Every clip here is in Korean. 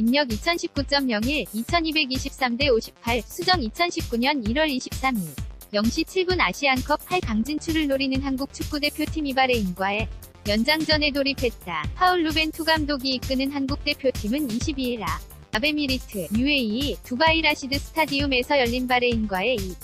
입력 2019.01, 2223대 58, 수정 2019년 1월 23일. 0시 7분 아시안컵 8강 진출을 노리는 한국 축구대표팀 이 바레인과의 연장전에 돌입했다. 파울 루벤투 감독이 이끄는 한국 대표팀은 22일 아 아베미리트, UAE, 두바이 라시드 스타디움에서 열린 바레인과의 2.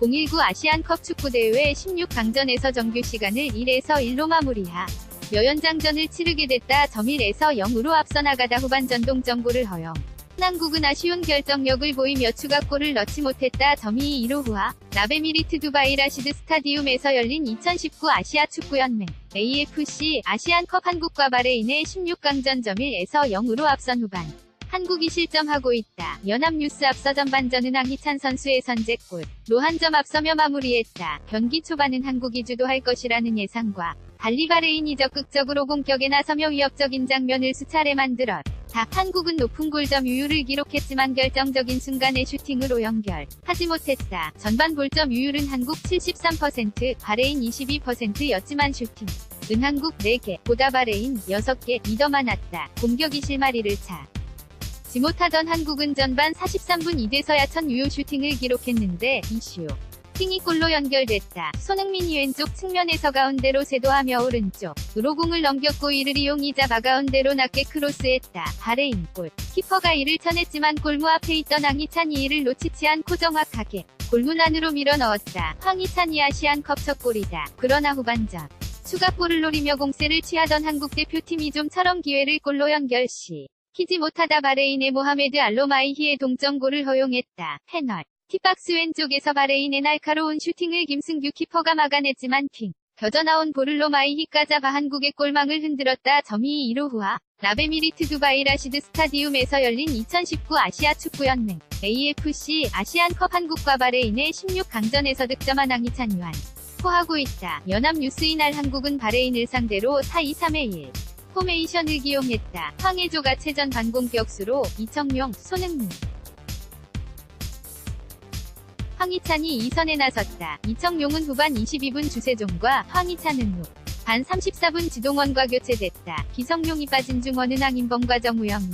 019 아시안컵 축구대회 16강전에서 정규 시간을 1에서 1로 마무리하 여연장전을 치르게 됐다. 점일에서 0으로 앞서 나가다 후반전 동점골을 허용. 한국은 아쉬운 결정력을 보이며 추가골을 넣지 못했다. 점이 2로 후하 나베미리트 두바이 라시드 스타디움에서 열린 2019 아시아 축구연맹 AFC 아시안컵 한국과 바레인의 16강전 점일에서 0으로 앞선 후반. 한국이 실점하고 있다. 연합뉴스 앞서 전반전은 황희찬 선수의 선제골 로 한점 앞서며 마무리했다. 경기 초반은 한국이 주도할 것이라는 예상과 달리 바레인이 적극적으로 공격에 나서며 위협적인 장면을 수차례 만들었. 다 한국은 높은 골점 유율을 기록했지만 결정적인 순간에 슈팅으로 연결 하지 못했다. 전반 볼점 유율은 한국 73%, 바레인 22%였지만 슈팅 은 한국 4개, 보다 바레인 6개, 리더 많았다. 공격이 실마리를 차. 지 못하던 한국은 전반 43분 이대서야 첫 유효 슈팅을 기록했는데 이슈. 팅이 골로 연결됐다. 손흥민이 왼쪽 측면에서 가운데로 세도하며 오른쪽으로 공을 넘겼고 이를 이용이자 바가운데로 낮게 크로스했다. 바레인 골. 키퍼가 이를 쳐냈지만 골무 앞에 있던 황희찬이 이를 놓치지 않고 정확하게 골문 안으로 밀어 넣었다. 황희찬이 아시안컵 첫 골이다. 그러나 후반전 추가골을 노리며 공세를 취하던 한국 대표팀이 좀처럼 기회를 골로 연결 시 키지 못하다 바레인의 모하메드 알로마이히의 동점골을 허용했다. 페널. 티박스 왼쪽에서 바레인의 날카로운 슈팅을 김승규 키퍼가 막아냈지만 핑. 겨져나온 마이히가 잡아 한국의 골망을 흔들었다. 점이 2로 후하. 라베미리트 두바이 라시드 스타디움에서 열린 2019 아시아 축구연맹 AFC 아시안컵 한국과 바레인의 16강전에서 득점한 황희찬 유한. 포하고 있다. 연합뉴스 이날 한국은 바레인을 상대로 4-2-3-1. 포메이션을 기용했다. 황혜조가 최전 반공 격수로 이청용, 손흥민. 황희찬이 2선에 나섰다. 이청용은 후반 22분 주세종과 황희찬은 후. 반 34분 지동원과 교체됐다. 기성용이 빠진 중원은 황인범과 정우영이.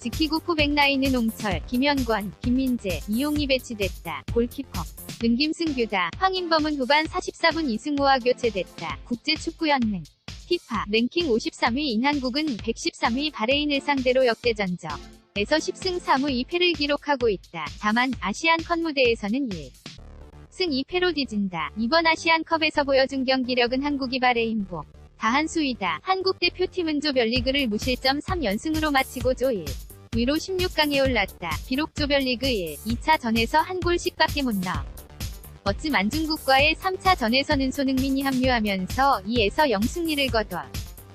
지키고 포백 라인은 옹철, 김현권, 김민재, 이용이 배치됐다. 골키퍼. 는 김승규다. 황인범은 후반 44분 이승우와 교체됐다. 국제축구연맹. 피파 랭킹 53위 인 한국은 113위 바레인을 상대로 역대전적 에서 10승 3무 2패를 기록하고 있다. 다만 아시안컵 무대에서는 1. 승 2패로 뒤진다. 이번 아시안컵에서 보여준 경기력은 한국이 바레인보 다한 수이다. 한국 대표팀은 조별리그를 무실점 3연승으로 마치고 조1 위로 16강에 올랐다. 비록 조별리그 1, 2차 전에서 한 골씩밖에 못 넣어. 멋진 중국과의 3차 전에서는 손흥민이 합류하면서 2에서 0 승리를 거둬.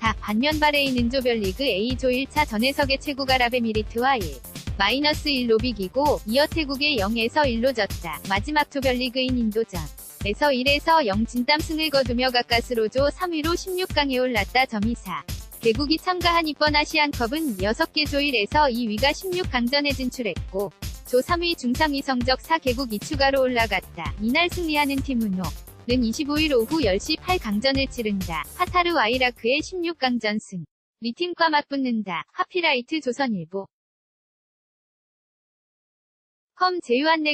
다 반면 바레인 은 조별 리그 A조 1차 전에석의 최고 아랍에미리트와 1. 마이너스 1로 비기고 이어 태국에 0에서 1로 졌다. 마지막 조별 리그인 인도전. 에서 1에서 0 진땀승을 거두며 가까스로 조 3위로 16강에 올랐다. 점이 4. 개국이 참가한 이번 아시안컵은 6개 조 1에서 2위가 16강전에 진출했고 조 3위 중상위 성적 4개국이 추가로 올라갔다. 이날 승리하는 팀은 호. 는 25일 오후 10시 8강전을 치른다. 카타르 와 이라크의 16강전 승. 리팀과 맞붙는다. 하피라이트 조선일보. 컴 제휴안내